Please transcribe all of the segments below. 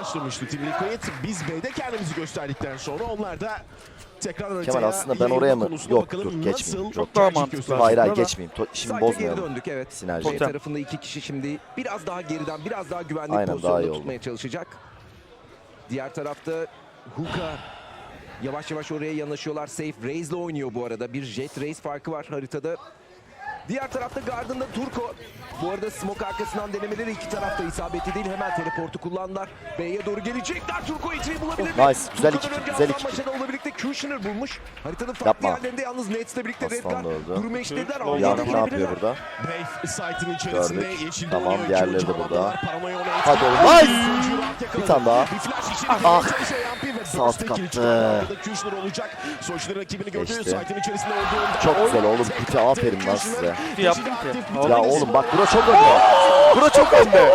başlamıştı Team Liquid. Biz B'de kendimizi gösterdikten sonra onlar da tekrar haritaya Kemal aslında ben oraya mı? Yok dur geçmeyeyim. Çok daha mantıklı. Hayır hayır geçmeyeyim. To- şimdi Site'e geri bozmayalım. döndük evet. Sinerji. Tarafında iki kişi şimdi biraz daha geriden biraz daha güvenli Aynen, daha pozisyonda oldu. tutmaya çalışacak. Diğer tarafta Hook'a yavaş yavaş oraya yanaşıyorlar. Safe Raze'le oynuyor bu arada. Bir Jet Raze farkı var haritada. Diğer tarafta Garden'da Turko. Bu arada smoke arkasından denemeleri iki tarafta isabetli değil. Hemen teleportu kullandılar. B'ye doğru gelecekler. Turko entry bulabilir mi? Oh, nice. Güzel Turko'dan iki, güzel iki. Maşa'da birlikte Kushner bulmuş. Haritanın farklı Yapma. yerlerinde yalnız Nets'le birlikte Aslan öldü. durumu da Yankı ne yapıyor burada? Gördük. Tamam, diğerleri de burada. Hadi oğlum, nice! Bir tane daha. Ah. Burst kaptı. Geçti. Çok güzel oğlum. Kuti aferin lan size. Yaptım ki. Ya oğlum bak bura çok önde. Bura çok önde.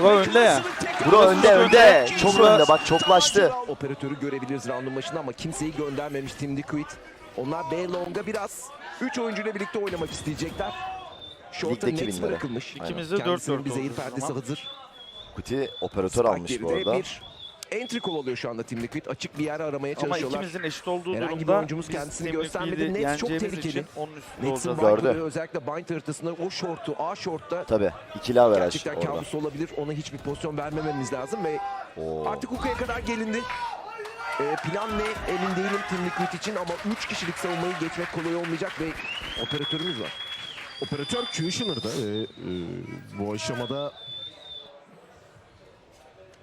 Bura önde ya. Bura önde önde. Çok önde bak çoklaştı. Operatörü görebiliriz roundun başında ama kimseyi göndermemiş Team Liquid. Onlar B Long'a biraz 3 oyuncuyla birlikte oynamak isteyecekler. Short'a binlere. bırakılmış. İkimiz de Kendisinin 4-4 bir zehir perdesi hazır. Kuti operatör almış bu arada. Bir entry kovalıyor şu anda Team Liquid. Açık bir yer aramaya Ama çalışıyorlar. ikimizin eşit olduğu Herhangi bir durumda oyuncumuz biz kendisini Team göstermedi. Liquid'i Nets çok yeneceğimiz tehlikeli. için onun üstünde Nets'in olacağız. Gördü. Özellikle bind haritasında o short'u A short'ta Tabi. İkili averaj gerçekten orada. kabus olabilir. Ona hiçbir pozisyon vermememiz lazım ve Oo. Artık Huka'ya kadar gelindi. Ee, plan ne emin değilim Team Liquid için ama 3 kişilik savunmayı geçmek kolay olmayacak ve operatörümüz var. Operatör Kushner'da ve e, bu aşamada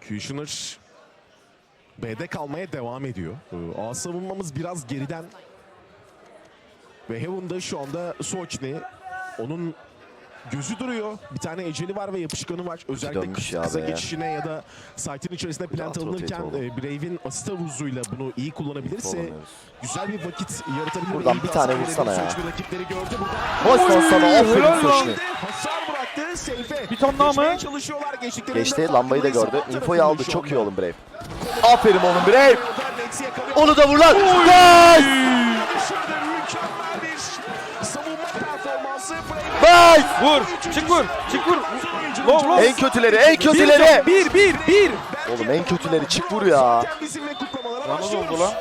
Kushner B'de kalmaya devam ediyor. E, A savunmamız biraz geriden ve Heaven'da şu anda Sochni onun gözü duruyor. Bir tane eceli var ve yapışkanı var. Özellikle kısa, ya kısa be. geçişine ya da site'in içerisinde plant alınırken e, Brave'in asista vuzuyla bunu iyi kullanabilirse güzel bir vakit yaratabilir. Buradan İyi bir tane vursana ya. Rakipleri gördü. Burada Hoş sana aferin helal lan. Soşni. Hasar bıraktı Seyfe. Bir tane daha mı? Çalışıyorlar. Geçti lambayı da gördü. Infoyu aldı çok iyi oğlum Brave. Aferin oğlum Brave. Onu da vur lan. Nice. Nice. Vur. Çık vur. Çık vur. Low low. En kötüleri en kötüleri. Bir bir bir. Oğlum en kötüleri çık vur ya. Yalnız başlıyoruz. oldu lan.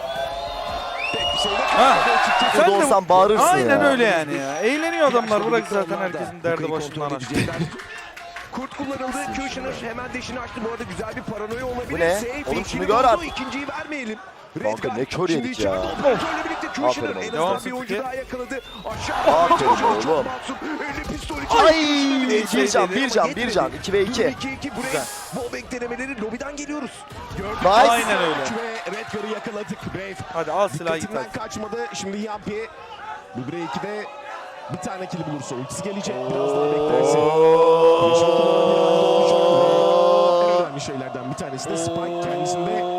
Ha. Burada Sen de- olsan bağırırsın Aynen ya. öyle yani ya. Eğleniyor adamlar. Bırak zaten herkesin derdi başından aşkı. Kurt kullanıldı. Kushner hemen deşini açtı. Bu arada güzel bir paranoya olabilir. Bu ne? Safe, Oğlum şunu gör artık. İkinciyi vermeyelim. Kanka ne kör şimdi yedik ya. operatörle birlikte Aferin en oğlum. azından Devam bir oyuncu daha yakaladı. Aşağı Aferin oğlum. Elinde pistol Ay içi. bir can bir can bir can 2 ve 2. 2-2 Brave. Bobek denemeleri lobiden geliyoruz. Gördük. Nice. Aynen öyle. Redgar'ı yakaladık. Brave Hadi al silahı git dikkatinden kaçmadı. Şimdi Yampi bu 2'de bir tane kill bulursa ultisi gelecek. Biraz daha. Yeşil kullanabilir. En önemli şeylerden bir tanesi de Spike kendisinde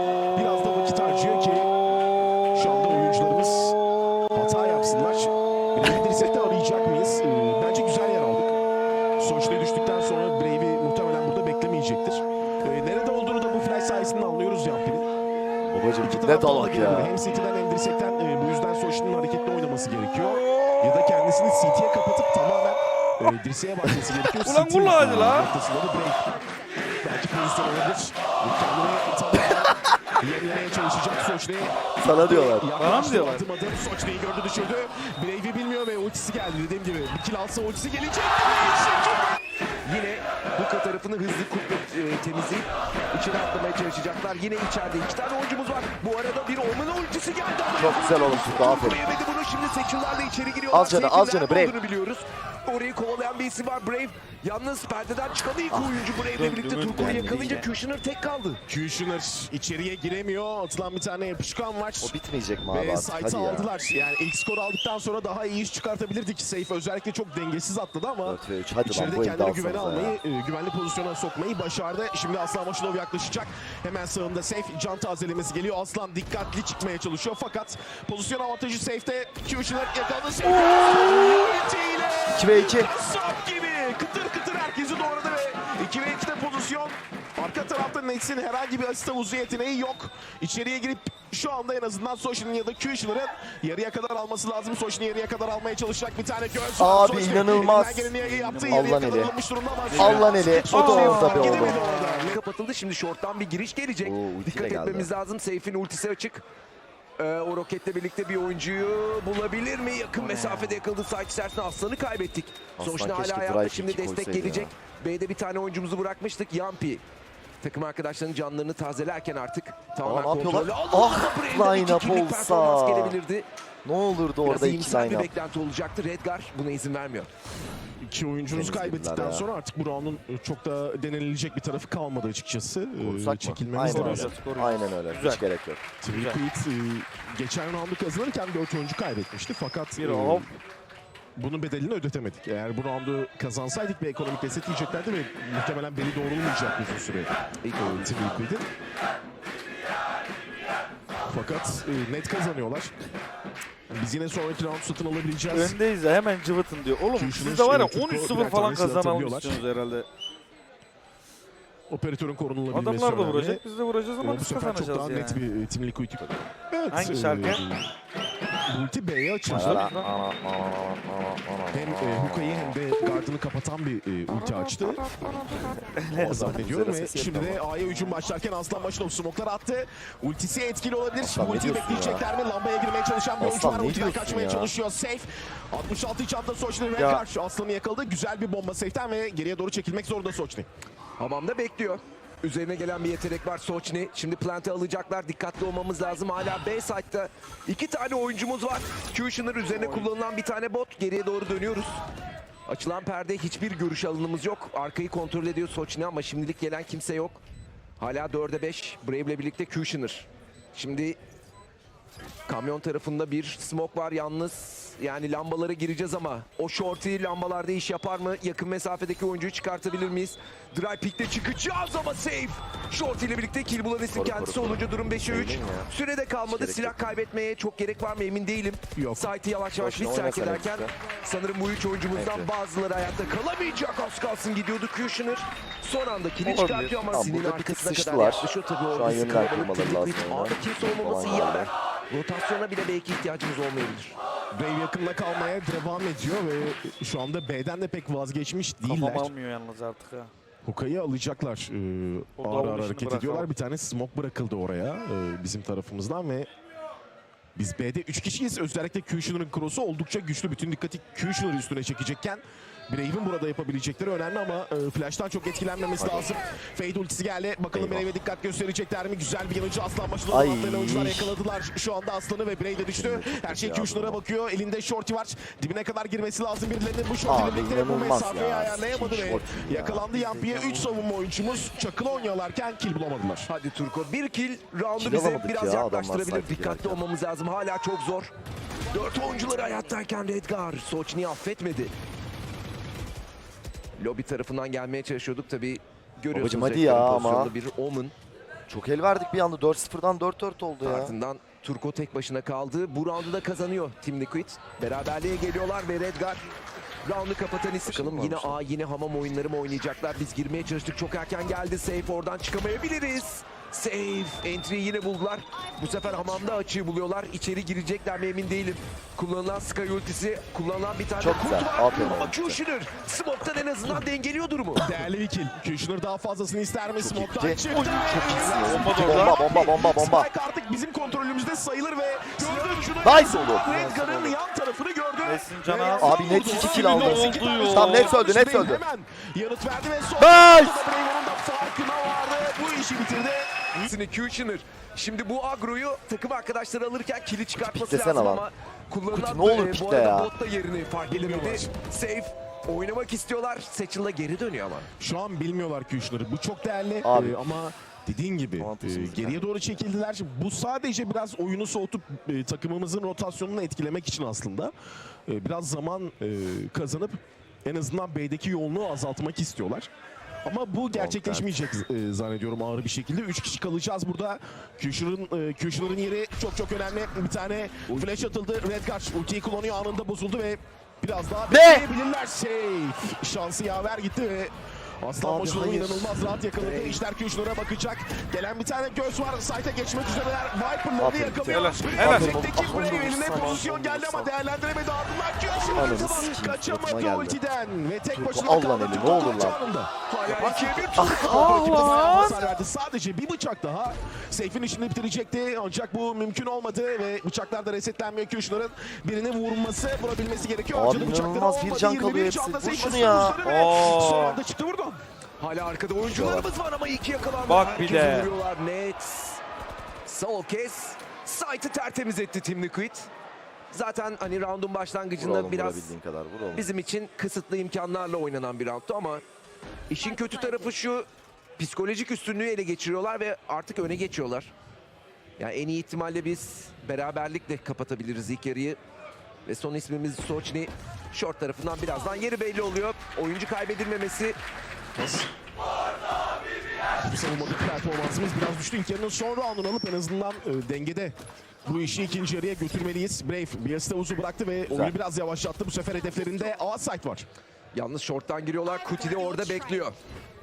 Babacım İki ne taraftan da dalak gelebilir. ya. Hem City'den hem dirsekten e, bu yüzden Soşin'in hareketli oynaması gerekiyor. Ya da kendisini CT'ye kapatıp tamamen e, dirseğe bakması gerekiyor. Ulan lan hadi la. noktasında da break. Belki pozisyon olabilir. Kendini tamamen yenilemeye çalışacak Soçne'yi. Sana diyorlar. Bana mı diyorlar? Adım adım Soçne'yi gördü düşürdü. Brave'i bilmiyor ve ultisi geldi dediğim gibi. Bir kill alsa ultisi gelecek. Huka tarafını hızlı kurtla e, temizleyip içeri atlamaya çalışacaklar. Yine içeride iki tane oyuncumuz var. Bu arada bir Omen ultisi geldi. Çok güzel oğlum tuttu aferin. Koruyamadı bunu şimdi seçiyorlarla içeri giriyorlar. Az canı, az canı, olduğunu biliyoruz. Orayı kovalayan bir isim var Brave. Yalnız perdeden çıkan ilk oyuncu Brave'le birlikte Yani yakalayınca. Kushner tek kaldı. Kushner içeriye giremiyor. Atılan bir tane yapışkan var. O bitmeyecek mi abi Ve site'ı Hadi ya. aldılar. Yani ilk skoru aldıktan sonra daha iyi iş çıkartabilirdik. Safe özellikle çok dengesiz atladı ama 4 ve 3 hadi lan içeride bu elde kendine güvene alsanıza ya. almayı, e, güvenli pozisyona sokmayı başardı. Şimdi Aslan Maşinov yaklaşacak. Hemen sağında Safe can tazelemesi geliyor. Aslan dikkatli çıkmaya çalışıyor fakat pozisyon avantajı Safe'te. Kushner yakaladı. Safe ultiyle 2 ve 2. Sap gibi kıtır kıtır herkesi doğradı ve 2 ve 2'de pozisyon. Arka tarafta Nets'in herhangi bir asist havuzu yeteneği yok. İçeriye girip şu anda en azından Soşin'in ya da Kushner'ın yarıya kadar alması lazım. Soşin yarıya kadar almaya çalışacak bir tane göz. Abi, Soşin inanılmaz. yaptı. Allah Yarıya kadar eli. alınmış durumda ama. Allah eli. O da orada oğlum. orada. Kapatıldı şimdi short'tan bir giriş gelecek. Oo, Dikkat geldi. etmemiz lazım. Seyf'in ultisi açık. Ee, o roketle birlikte bir oyuncuyu bulabilir mi? Yakın mesafede yakaladı. Sağ içerisinde Aslan'ı kaybettik. Aslan Sonuçta hala drive şimdi destek gelecek. ya. B'de bir tane oyuncumuzu bırakmıştık. Yampi. Takım arkadaşlarının canlarını tazelerken artık tamamen kontrolü aldı. Ah, Brave'den line iki up kill'lik olsa. Ne olurdu Biraz orada iki iyimser bir beklenti olacaktı. Redgar buna izin vermiyor. İki oyuncunuzu Temizlediler kaybettikten ya. sonra artık bu round'un çok da denenilecek bir tarafı kalmadı açıkçası. Vursak mı? Çekilmemiz Aynen lazım. öyle. Aynen öyle. Güzel. Hiç gerek yok. Triquid e, geçen roundu kazanırken 4 oyuncu kaybetmişti fakat Bir e, bunun bedelini ödetemedik. Eğer bu roundu kazansaydık bir ekonomik destek yiyeceklerdi ve muhtemelen beli doğrulmayacak uzun süre. İlk oyun Triquid'in. Fakat e, net kazanıyorlar. Biz yine sonraki round satın alabileceğiz. Öndeyiz ya hemen cıvıtın diyor. Oğlum siz de var ya şeyi, Türko 13-0 birer falan istiyorsunuz herhalde. Operatörün korunulabilmesi Adamlar da önemli. vuracak biz de vuracağız Ama bu biz sefer çok daha kazanacağız net yani. bir e, Team Liquid. Evet. Hangi e, şarkı? Ulti B'ye açıldı. Hem e, Huka'yı hem de gardını kapatan bir e, ulti açtı. O zannediyorum ve şimdi de A'ya hücum başlarken Aslan Başınov smoklar attı. Ultisi etkili olabilir. Aslan, Ultiyi bekleyecekler mi? Lambaya girmeye çalışan bir oyuncu var. Ultiden kaçmaya ya? çalışıyor. Safe. 66 çanta Soçni ve karşı Aslan'ı yakaladı. Güzel bir bomba Safe'ten ve geriye doğru çekilmek zorunda Soçni. Hamamda bekliyor. Üzerine gelen bir yetenek var Soçni. Şimdi plante alacaklar. Dikkatli olmamız lazım. Hala B site'da iki tane oyuncumuz var. Kushner üzerine kullanılan bir tane bot. Geriye doğru dönüyoruz. Açılan perde hiçbir görüş alanımız yok. Arkayı kontrol ediyor Soçni ama şimdilik gelen kimse yok. Hala 4'e 5. Brave'le birlikte Kushner. Şimdi kamyon tarafında bir smoke var yalnız. Yani lambalara gireceğiz ama o shorty lambalarda iş yapar mı? Yakın mesafedeki oyuncuyu çıkartabilir miyiz? Dry pick'te çıkacağız ama safe. Shorty ile birlikte kill bulan isim kendisi koru, olunca durum 5'e 3. Değdin ya. Sürede kalmadı. Silah yok. kaybetmeye çok gerek var mı emin değilim. Yok. Site'i yavaş yavaş biz terk ederken sanırım bu üç oyuncumuzdan Evet. bazıları hayatta kalamayacak az kalsın gidiyordu Kushner. Son anda kili çıkartıyor ama Sin'in bir arkasına kadar yaklaşıyor tabii Şu orada an sıkı yeniden kalabalık. Ağda kimse olmaması iyi haber. Rotasyona bile belki ihtiyacımız olmayabilir. Brave yakınla kalmaya devam ediyor ve şu anda B'den de pek vazgeçmiş değiller. Kafam almıyor yalnız artık ha. Huka'yı alacaklar. Ee, ağır ağır hareket bırakalım. ediyorlar. Bir tane smoke bırakıldı oraya e, bizim tarafımızdan ve biz B'de 3 kişiyiz. Özellikle Kushner'ın cross'u oldukça güçlü. Bütün dikkati Kushner üstüne çekecekken Brave'in burada yapabilecekleri önemli ama e, Flash'tan çok etkilenmemesi lazım. Fade ultisi geldi. Bakalım. Brave'e dikkat gösterecekler mi? Güzel bir yanıcı Aslan başında atlayan oyuncular yakaladılar. Şu anda Aslan'ı ve Brave de düştü. Her şey ya Kushner'a bu. bakıyor. Elinde shorty var. Dibine kadar girmesi lazım birilerinin. Bu shorty birlikte bu mesafeyi ya. ayarlayamadı ve yakalandı Yampi'ye 3 savunma oyuncumuz çakılı oynuyorlarken kill bulamadılar. Hadi Turko bir kill roundu bize biraz ya, yaklaştırabilir. Dikkatli olmamız lazım. Hala çok zor. Dört oyuncuları hayattayken Redgar Soçni'yi affetmedi. Lobi tarafından gelmeye çalışıyorduk tabi. Görüyorsunuz Babacım hadi ya ama. bir Omen. Çok el verdik bir anda. 4-0'dan 4-4 oldu ya. Ardından Turko tek başına kaldı. Bu roundu da kazanıyor Team Liquid. Beraberliğe geliyorlar ve Redgar roundu kapatan isim. Bakalım yine A yine hamam oyunları mı oynayacaklar? Biz girmeye çalıştık. Çok erken geldi. Safe oradan çıkamayabiliriz. Safe. Entry yine buldular. Bu sefer hamamda açığı buluyorlar. İçeri girecekler mi emin değilim. Kullanılan Sky ultisi, kullanılan bir tane Çok kurt güzel. var. Aferin Ama. Kushner Smoke'tan en azından dengeliyor durumu. Değerli bir kill. Kushner daha fazlasını ister mi? Smoke'tan iyi. çıktı. Bomba Bomba bomba bomba bomba. Spike artık bizim kontrolümüzde sayılır ve gördün şunu. Nice oğlum. Redgar'ın yan tarafını gördü. Abi net iki kill aldı. Oldu Tamam, net öldü, net öldü. Hemen yanıt verdi ve son. Nice. Bu işi bitirdi. Sini Kushner. Şimdi bu agroyu takım arkadaşları alırken kili çıkartması Piklesene lazım lan. ama kullanılan Kuti, ne olur e, bu pikle arada ya. bot da yerini fark edemedi. Safe oynamak istiyorlar. Satchel'la geri dönüyor ama. Şu an bilmiyorlar Kushner'ı. Bu çok değerli Abi. Ee, ama dediğin gibi Avantajımız e, geriye doğru çekildiler. Bu sadece biraz oyunu soğutup e, takımımızın rotasyonunu etkilemek için aslında. E, biraz zaman e, kazanıp en azından B'deki yoğunluğu azaltmak istiyorlar. Ama bu gerçekleşmeyecek e, zannediyorum ağır bir şekilde. Üç kişi kalacağız burada. Kushner'ın e, yeri çok çok önemli. Bir tane flash atıldı. Redgar ultiyi kullanıyor anında bozuldu ve biraz daha Ne? bekleyebilirler. Safe. Şansı yaver gitti ve Aslan Abi, Boşluğu hayır. inanılmaz rahat yakaladı. İşler Kuşnur'a bakacak. Gelen bir tane göz var. Site'e geçmek üzereler. Viper'ları yakalıyor. Helal, Ah, Brave eline pozisyon geldi ama değerlendiremedi. Ardından suratıma kaçamadı ultiden. Ve tek başına kaldı. Turko ne olur lan. Ah, verdi. Sadece bir bıçak daha. Seyf'in işini bitirecekti. Ancak bu mümkün olmadı ve bıçaklar da resetlenmiyor. Kuşnur'un birini vurması, vurabilmesi gerekiyor. Abi inanılmaz, bir can 21 kalıyor hepsi. Vur şunu ya. Son anda çıktı buradan. Hala arkada oyuncularımız var ama iki yakalandı. Bak bir Herkesi de. vuruyorlar. Nets. Sol kez. Site'ı tertemiz etti Team Liquid. Zaten hani roundun başlangıcında oğlum biraz kadar vur oğlum. bizim için kısıtlı imkanlarla oynanan bir roundtu ama işin kötü tarafı şu psikolojik üstünlüğü ele geçiriyorlar ve artık öne geçiyorlar. Yani en iyi ihtimalle biz beraberlikle kapatabiliriz ilk yarıyı. Ve son ismimiz Soçni. Short tarafından birazdan yeri belli oluyor. Oyuncu kaybedilmemesi Bu savunmadaki performansımız biraz düştü. İlk yarının son roundunu alıp en azından e, dengede bu işi ikinci yarıya götürmeliyiz. Brave bir uzu bıraktı ve oyunu biraz yavaşlattı. Bu sefer hedeflerinde A site var. Yalnız short'tan giriyorlar. Kuti de orada bekliyor.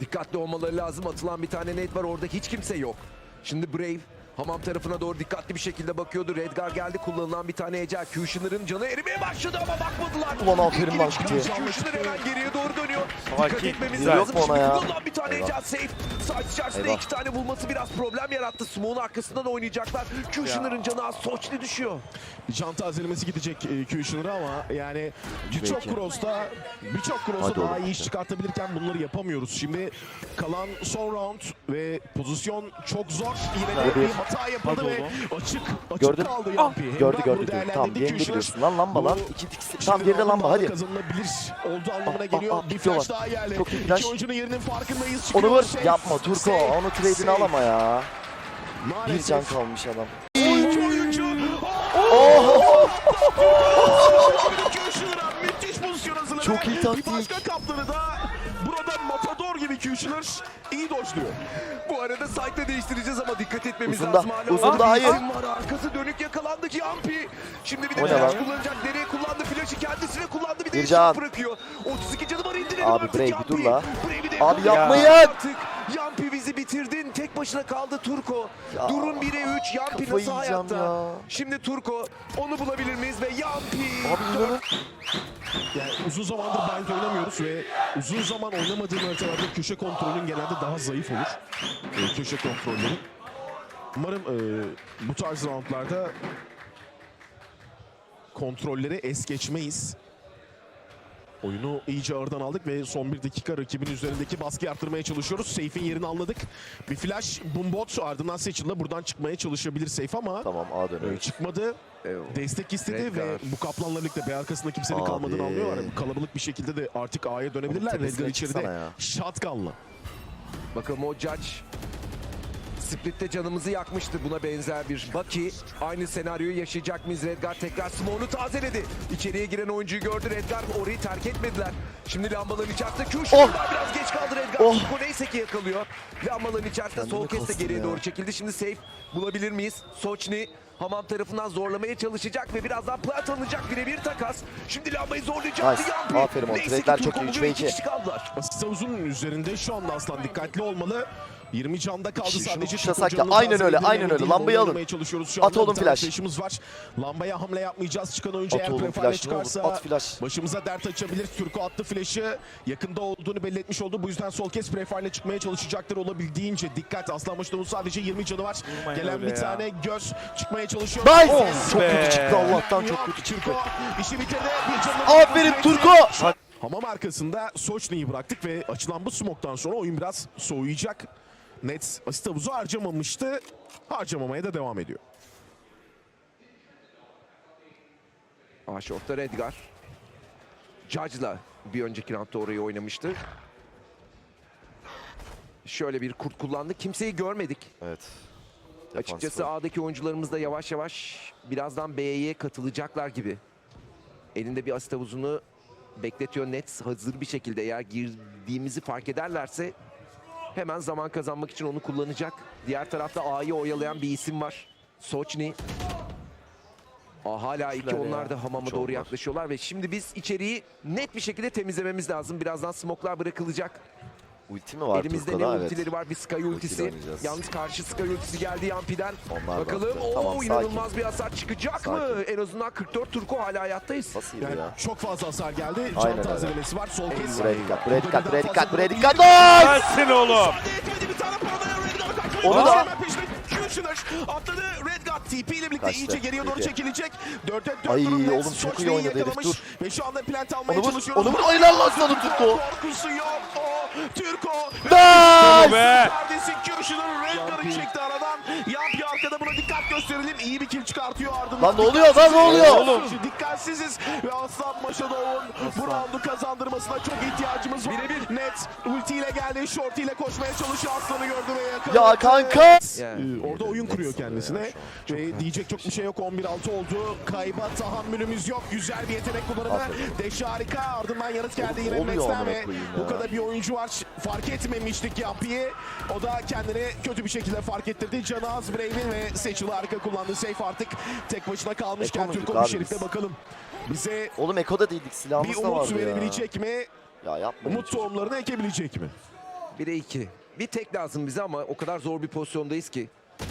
Dikkatli olmaları lazım. Atılan bir tane nade var. Orada hiç kimse yok. Şimdi Brave hamam tarafına doğru dikkatli bir şekilde bakıyordu. Redgar geldi. Kullanılan bir tane ecel. Kushner'ın canı erimeye başladı ama bakmadılar. Ulan aferin lan Kuti'ye. Kushner hemen geriye doğru dönüyor. Sakin. Dikkat etmemiz Yok lazım. ona ya? kullanılan bir tane ecel safe. Side içerisinde Eyvah. iki tane bulması biraz problem yarattı. Smoke'un arkasından oynayacaklar. Kushner'ın canı az. Soçli düşüyor. Can tazelemesi gidecek e, Kushner'a ama yani birçok cross'ta birçok cross'ta daha iyi iş çıkartabilirken bunları yapamıyoruz. Şimdi kalan son round ve pozisyon çok zor. Yine de hata yapıldı ve açık açık Gördün. kaldı Ah. Yampi. Gördü Emrah bunu gördü. Tamam değerlendirdi. diğerini de Kushner biliyorsun. Lan lamba lan. İki dikisi. Şimdi Tamam geride lamba hadi. Kazanılabilir olduğu anlamına Ah, ah, geliyor. ah, bir flash daha geldi. Çok iyi İki flash. oyuncunun yerinin farkındayız. Onu Çıkıyor vur. safe, Yapma Turko. Onu trade'ini safe. al ama ya. Bir Maalesef. can kalmış adam. İki oyuncu. Oh! Çok iyi taktik. Bir başka kaptanı da Kushner iyi dojluyor. Bu arada site'de değiştireceğiz ama dikkat etmemiz Uzunda, lazım. Hala uzunda, hayır. Var. Arkası dönük yakalandı Yampi. Şimdi bir de flash lan? kullanacak. Nereye kullandı? Flash'ı kendisine kullandı. Bir de bırakıyor. 32 canı var indirelim Abi Brave, dur la. Abi yapmayın. Artık Yampi bizi bitirdin. Tek başına kaldı Turko. Ya, Durum 1'e 3. Yampi nasıl hayatta? ya. Şimdi Turko. Onu bulabilir miyiz? Ve Yampi. Abi inanın. Yani uzun zamandır bank oynamıyoruz ve uzun zaman oynamadığın haritalarda köşe kontrolün genelde daha zayıf olur. Ee, köşe kontrolleri. Umarım e, bu tarz roundlarda kontrolleri es geçmeyiz. Oyunu iyice ağırdan aldık ve son bir dakika rakibin üzerindeki baskı arttırmaya çalışıyoruz. Seyf'in yerini anladık. Bir flash, bombot ardından Seçil'la buradan çıkmaya çalışabilir Seyf ama Tamam A e, dönüyor. çıkmadı. Evet. Destek istedi Redgar. ve bu kaplanla birlikte B arkasında kimsenin Abi. kalmadığını anlıyorlar. Kalabalık bir şekilde de artık A'ya dönebilirler. Tepesine içeride shotgun'la. Bakalım o Judge Split'te canımızı yakmıştı buna benzer bir Baki. Aynı senaryoyu yaşayacak mıyız? Redgar tekrar smoke'unu tazeledi. İçeriye giren oyuncuyu gördü Redgar. Orayı terk etmediler. Şimdi lambaların içerisinde Kush Oh! biraz geç kaldı Redgar. Oh! Turko neyse ki yakalıyor. Lambaların içerisinde Kendimi sol kes de geriye ya. doğru çekildi. Şimdi safe bulabilir miyiz? Soçni Hamam tarafından zorlamaya çalışacak ve birazdan plant alınacak birebir takas. Şimdi lambayı zorlayacaktı Nice. Yampi. Aferin oğlum. Neyse ki Trade'ler çok iyi. buluyor. Üç ve İki iki. kişi kaldılar. Asavuz'un üzerinde şu anda Aslan dikkatli olmalı. 20 canda kaldı Şunu sadece. canını aynen öyle, aynen öyle. Lambayı alın. oynamaya çalışıyoruz şu At oğlum flash. flash'ımız var. Lambaya hamle yapmayacağız. Çıkan oyuncu At eğer oğlum prefire flash çıkarsa At flash. başımıza dert açabilir. Turko attı flash'ı. Yakında olduğunu belli etmiş oldu. Bu yüzden sol kes prefire'le çıkmaya çalışacaktır olabildiğince. Dikkat Aslan Başı'nın sadece 20 canı var. Vurmayın Gelen bir ya. tane göz çıkmaya çalışıyor. Nice. Oh, Çok kötü çıktı Allah'tan çok kötü çıktı. İşi bitirdi. Aferin. Turko. Hamam arkasında Soçni'yi bıraktık ve açılan bu smoke'tan sonra oyun biraz soğuyacak. Nets asist havuzu harcamamıştı. Harcamamaya da devam ediyor. Aşort'ta Redgar. Judge'la bir önceki roundda orayı oynamıştı. Şöyle bir kurt kullandı. Kimseyi görmedik. Evet. Açıkçası Defans var. A'daki oyuncularımız da yavaş yavaş birazdan B'ye katılacaklar gibi. Elinde bir asit havuzunu bekletiyor Nets hazır bir şekilde. Eğer girdiğimizi fark ederlerse hemen zaman kazanmak için onu kullanacak. Diğer tarafta A'yı oyalayan bir isim var. Soçni. Aa, hala iki onlar da hamama Çok doğru yaklaşıyorlar ve şimdi biz içeriği net bir şekilde temizlememiz lazım. Birazdan smoklar bırakılacak. Ulti mi var Elimizde ne Turko'da? Evet. ultileri var? Bir Sky ultisi. oynayacağız. Yalnız karşı Sky ultisi geldi Yampi'den. Onlar da Bakalım attı. o Tamam, sakin. inanılmaz bir hasar çıkacak mı? Sakin. En azından 44 Turko hala hayattayız. Nasıl yedi Yani ya? çok fazla hasar geldi. Aynen Can öyle. tazelemesi var. Sol kez. Buraya dikkat, buraya dikkat, buraya dikkat, buraya dikkat. Nice! Gelsin oğlum. Onu da- Hemen peşine Kushner atladı. Redguard TP ile birlikte Kaçtı. iyice geriye doğru çekilecek. 4'e 4 Ay, durum oğlum çok iyi oynadı herif, dur. Ve şu anda plant almaya Onu çalışıyoruz. onu vur. Ay lan lan sandım Turko. Korkusu yok o. Türko. Nice! Be. Kardeşi Redguard'ı Yampi. çekti aradan. Yampi arkada buna dikkat gösterelim. İyi bir kill çıkartıyor ardından. Lan ne oluyor lan ne oluyor? Oğlum. Dikkatsiziz ve Aslan Maşadov'un bu roundu kazandırmasına çok ihtiyacımız var. Birebir. Net ultiyle geldi, short ile koşmaya çalışıyor Aslan'ı gördü ve yakaladı. Ya kanka. Yani. Ee, orada oyun kuruyor kendisine ve diyecek çok bir şey yok 11-6 oldu. Kayba tahammülümüz yok. Güzel bir yetenek kullanımı. Deş harika. Ardından yanıt geldi yine Max'ten ve bu kadar bir oyuncu var. Fark etmemiştik Yampi'yi. O da kendini kötü bir şekilde fark ettirdi. Canı az Brave'in ve Seçil'i harika kullandı. Safe artık tek başına kalmışken Türk abi Şerif'te bakalım. Bize Oğlum Eko'da değildik bir silahımız da umut vardı ya. verebilecek mi? Ya yapma. Umut tohumlarını ekebilecek mi? 1'e 2. Bir tek lazım bize ama o kadar zor bir pozisyondayız ki.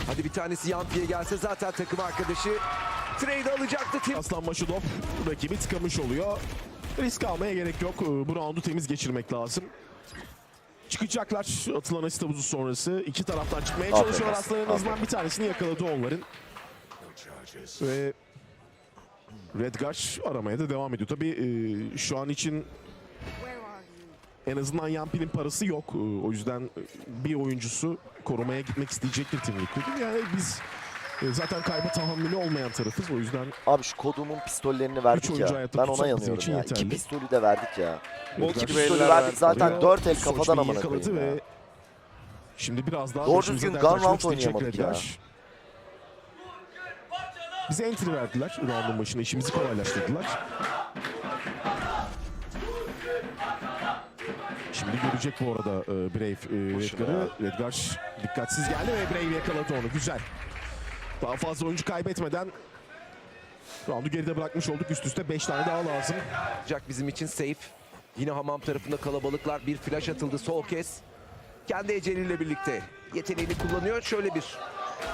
Hadi bir tanesi Yampi'ye gelse zaten takım arkadaşı trade alacaktı. Tim Aslan Maşudov rakibi tıkamış oluyor. Risk almaya gerek yok. Ee, Bu roundu temiz geçirmek lazım. Çıkacaklar atılan asit havuzu sonrası. iki taraftan çıkmaya Aferin çalışıyorlar. Aslan en azından bir tanesini yakaladı onların. Ve Redgar aramaya da devam ediyor. Tabii e, şu an için en azından Yampi'nin parası yok. E, O yüzden bir oyuncusu korumaya gitmek isteyecektir Team Liquid'in. Yani biz e, zaten kayba tahammülü olmayan tarafız. O yüzden Abi şu kodumun pistollerini verdik oyuncu ya. hayatta Ben tutsak ona bizim yanıyorum için ya. yeterli. İki pistolü de verdik ya. Redgar gibi Pistolü eller verdik verdik zaten oraya. dört el kafadan Soçbe'yi amına yakaladı koyayım ya. ve Şimdi biraz daha Doğru başımıza düzgün dert gun açmak round isteyecek oynayamadık ya. Bize entry verdiler roundun başında işimizi kolaylaştırdılar. Şimdi görecek bu arada e, Brave e, Boşuna Redgar'ı. Redgar dikkatsiz geldi ve Brave yakaladı onu. Güzel. Daha fazla oyuncu kaybetmeden roundu geride bırakmış olduk. Üst üste 5 tane daha lazım. bizim için safe. Yine hamam tarafında kalabalıklar. Bir flash atıldı sol kez. Kendi eceliyle birlikte yeteneğini kullanıyor. Şöyle bir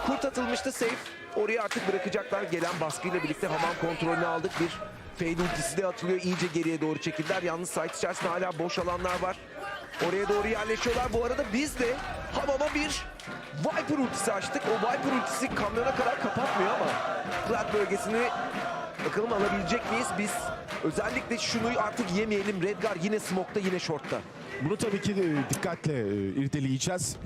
kurt atılmıştı safe. Oraya artık bırakacaklar. Gelen baskıyla birlikte hamam kontrolünü aldık. Bir fade ultisi de atılıyor. İyice geriye doğru çekildiler. Yalnız site içerisinde hala boş alanlar var. Oraya doğru yerleşiyorlar. Bu arada biz de hamama bir Viper ultisi açtık. O Viper ultisi kamyona kadar kapatmıyor ama Vlad bölgesini Bakalım alabilecek miyiz biz? Özellikle şunu artık yemeyelim. Redgar yine smoke'ta yine short'ta. Bunu tabii ki de dikkatle e, irdeleyeceğiz.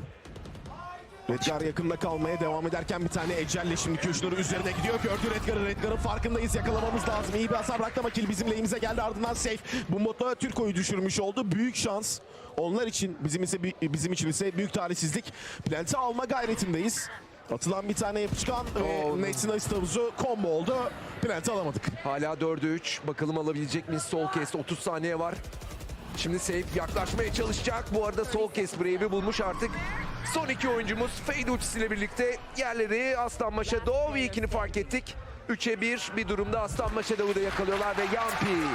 Redgar yakında kalmaya devam ederken bir tane Ecel'le şimdi köşeleri üzerine gidiyor. Gördü Redgar'ı. Redgar'ın farkındayız. Yakalamamız lazım. İyi bir hasar bıraktı ama kill bizim lehimize geldi. Ardından safe. Bu modda Türko'yu düşürmüş oldu. Büyük şans. Onlar için bizim ise bizim için ise büyük talihsizlik. Plant'i alma gayretindeyiz. Atılan bir tane yapışkan ve Nets'in asist havuzu combo oldu. Plant'i alamadık. Hala 4'e 3. Bakalım alabilecek miyiz? Sol kes 30 saniye var. Şimdi Safe yaklaşmaya çalışacak. Bu arada sol kes Brave'i bulmuş artık. Son iki oyuncumuz Fade ultisiyle birlikte yerleri Aslan Maşadov ilkini fark ettik. 3'e 1 bir durumda Aslan Maşadov'u da yakalıyorlar ve Yampi